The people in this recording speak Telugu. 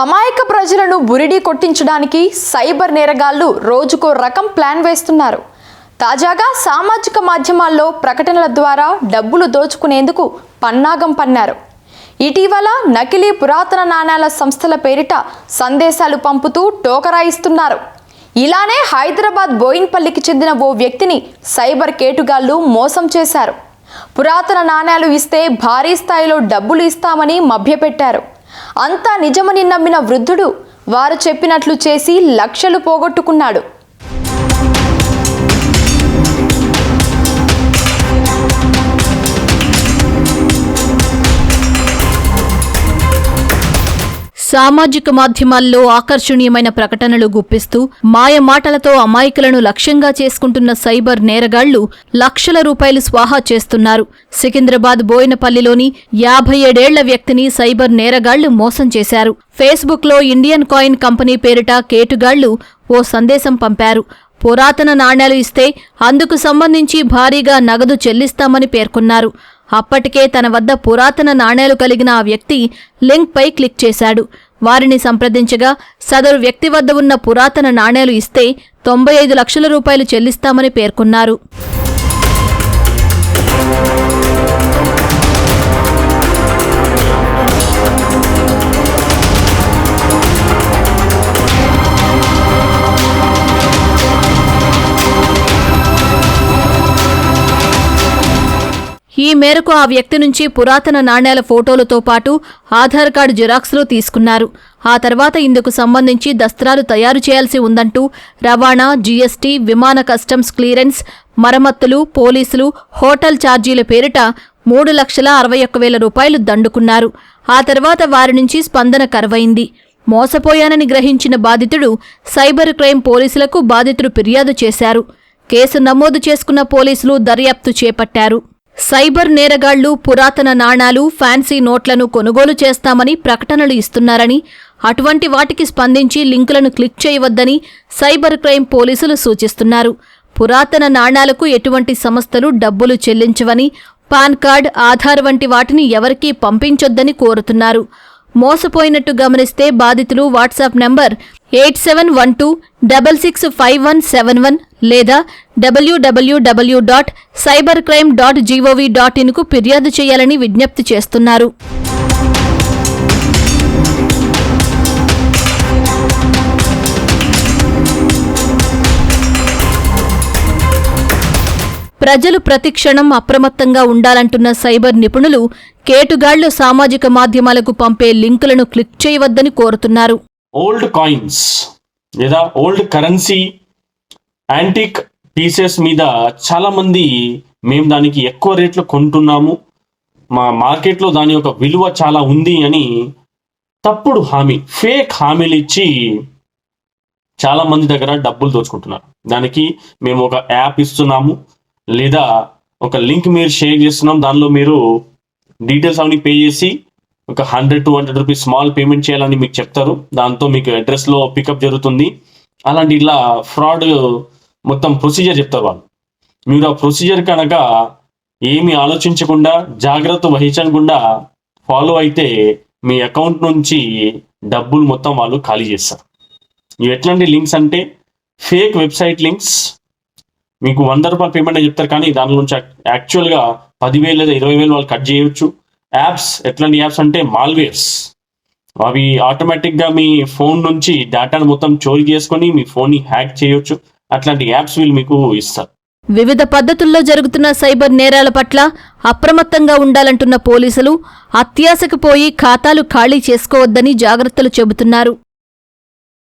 అమాయక ప్రజలను బురిడి కొట్టించడానికి సైబర్ నేరగాళ్ళు రోజుకో రకం ప్లాన్ వేస్తున్నారు. తాజాగా సామాజిక మాధ్యమాల్లో ప్రకటనల ద్వారా డబ్బులు దోచుకునేందుకు పన్నాగం పన్నారు. ఇటీవల నకిలీ పురాతన నాణాల సంస్థల పేరిట సందేశాలు పంపుతూ టోకరాయిస్తున్నారు ఇలానే హైదరాబాద్ బోయిన్పల్లికి చెందిన ఓ వ్యక్తిని సైబర్ కేటుగాళ్ళు మోసం చేశారు. పురాతన నాణేలు ఇస్తే భారీ స్థాయిలో డబ్బులు ఇస్తామని మభ్యపెట్టారు. అంతా నిజమని నమ్మిన వృద్ధుడు వారు చెప్పినట్లు చేసి లక్షలు పోగొట్టుకున్నాడు. సామాజిక మాధ్యమాల్లో ఆకర్షణీయమైన ప్రకటనలు గుప్పిస్తూ మాయ మాటలతో అమాయకులను లక్ష్యంగా చేసుకుంటున్న సైబర్ నేరగాళ్ళు లక్షల రూపాయలు స్వాహా చేస్తున్నారు. సికింద్రాబాద్ బోయినపల్లిలోని యాభై ఏడేళ్ళ వ్యక్తిని సైబర్ నేరగాళ్ళు మోసం చేశారు. ఫేస్బుక్లో ఇండియన్ కాయిన్ కంపెనీ పేరిట కేటుగాళ్ళు ఓ సందేశం పంపారు. పురాతన నాణ్యాలు ఇస్తే అందుకు సంబంధించి భారీగా నగదు చెల్లిస్తామని పేర్కొన్నారు. అప్పటికే తన వద్ద పురాతన నాణ్యాలు కలిగిన ఆ వ్యక్తి లింక్పై క్లిక్ చేశాడు. వారిని సంప్రదించగా సదరు వ్యక్తి వద్ద ఉన్న పురాతన నాణేలు ఇస్తే తొంభై ఐదు లక్షల రూపాయలు చెల్లిస్తామని పేర్కొన్నారు. ఈ మేరకు ఆ వ్యక్తి నుంచి పురాతన నాణేల ఫోటోలతో పాటు ఆధార్ కార్డు జిరాక్స్లు తీసుకున్నారు. ఆ తర్వాత ఇందుకు సంబంధించి దస్త్రాలు తయారు చేయాల్సి ఉందంటూ రవాణా జీఎస్టీ విమాన కస్టమ్స్ క్లియరెన్స్ మరమ్మతులు పోలీసులు హోటల్ ఛార్జీల పేరిట మూడు లక్షల అరవై ఒక్క వేల రూపాయలు దండుకున్నారు. ఆ తర్వాత వారి నుంచి స్పందన కరువైంది. మోసపోయానని గ్రహించిన బాధితుడు సైబర్ క్రైమ్ పోలీసులకు బాధితుడు ఫిర్యాదు చేశారు. కేసు నమోదు చేసుకున్న పోలీసులు దర్యాప్తు చేపట్టారు. సైబర్ నేరగాళ్ళు పురాతన నాణాలు ఫ్యాన్సీ నోట్లను కొనుగోలు చేస్తామని ప్రకటనలు ఇస్తున్నారని అటువంటి వాటికి స్పందించి లింకులను క్లిక్ చేయవద్దని సైబర్ క్రైమ్ పోలీసులు సూచిస్తున్నారు. పురాతన నాణాలకు ఎటువంటి సంస్థలు డబ్బులు చెల్లించవని పాన్ కార్డ్ ఆధార్ వంటి వాటిని ఎవరికీ పంపించొద్దని కోరుతున్నారు. మోసపోయినట్టు గమనిస్తే బాధితులు WhatsApp number eight seven one two double six five one seven one లేదా W W W dot cyber crime dot G O V dot ఇన్కు ఫిర్యాదు చేయాలని విజ్ఞప్తి చేస్తున్నారు. ప్రజలు ప్రతిక్షణం అప్రమత్తంగా ఉండాలంటున్న సైబర్ నిపుణులు కేటుగాళ్ళు సామాజిక మాధ్యమాలకు పంపే లింకులను క్లిక్ చేయవద్దని కోరుతున్నారు. ఓల్డ్ కాయిన్స్ లేదా ఓల్డ్ కరెన్సీ యాంటిక్ పీసెస్ మీద చాలామంది మేము దానికి ఎక్కువ రేట్లో కొంటున్నాము. మా మార్కెట్లో దాని యొక్క విలువ చాలా ఉంది అని తప్పుడు హామీ ఫేక్ హామీలు ఇచ్చి చాలామంది దగ్గర డబ్బులు దోచుకుంటున్నారు. దానికి మేము ఒక యాప్ ఇస్తున్నాము లేదా ఒక లింక్ మీరు షేర్ చేస్తున్నాం దానిలో మీరు డీటెయిల్స్ అవన్నీ పే చేసి ఒక hundred two hundred rupees small payment చేయాలని మీకు చెప్తారు. దాంతో మీకు అడ్రస్లో పికప్ జరుగుతుంది. అలాంటి ఇలా ఫ్రాడ్ మొత్తం ప్రొసీజర్ చెప్తారు వాళ్ళు. మీరు ఆ ప్రొసీజర్ కనుక ఏమి ఆలోచించకుండా జాగ్రత్త వహించకుండా ఫాలో అయితే మీ అకౌంట్ నుంచి డబ్బులు మొత్తం వాళ్ళు ఖాళీ చేస్తారు. ఇవి ఎట్లాంటి లింక్స్ అంటే ఫేక్ వెబ్సైట్ లింక్స్ మీకు వంద రూపాయల పేమెంట్ చెప్తారు కానీ దాని నుంచి యాక్చువల్గా పదివేలు లేదా ఇరవై వేలు వాళ్ళు కట్ చేయవచ్చు యాప్స్ ఎట్లాంటి యాప్స్ అంటే మాల్వేర్స్. అవి ఆటోమేటిక్గా మీ ఫోన్ నుంచి డేటాను మొత్తం చోరీ చేసుకొని మీ ఫోన్ని హ్యాక్ చేయొచ్చు. అట్లాంటి యాప్స్ వీళ్ళు మీకు ఇస్తారు. వివిధ పద్ధతుల్లో జరుగుతున్న సైబర్ నేరాల పట్ల అప్రమత్తంగా ఉండాలంటున్న పోలీసులు అత్యాశకు పోయి ఖాతాలు ఖాళీ చేసుకోవద్దని జాగ్రత్తలు చెబుతున్నారు.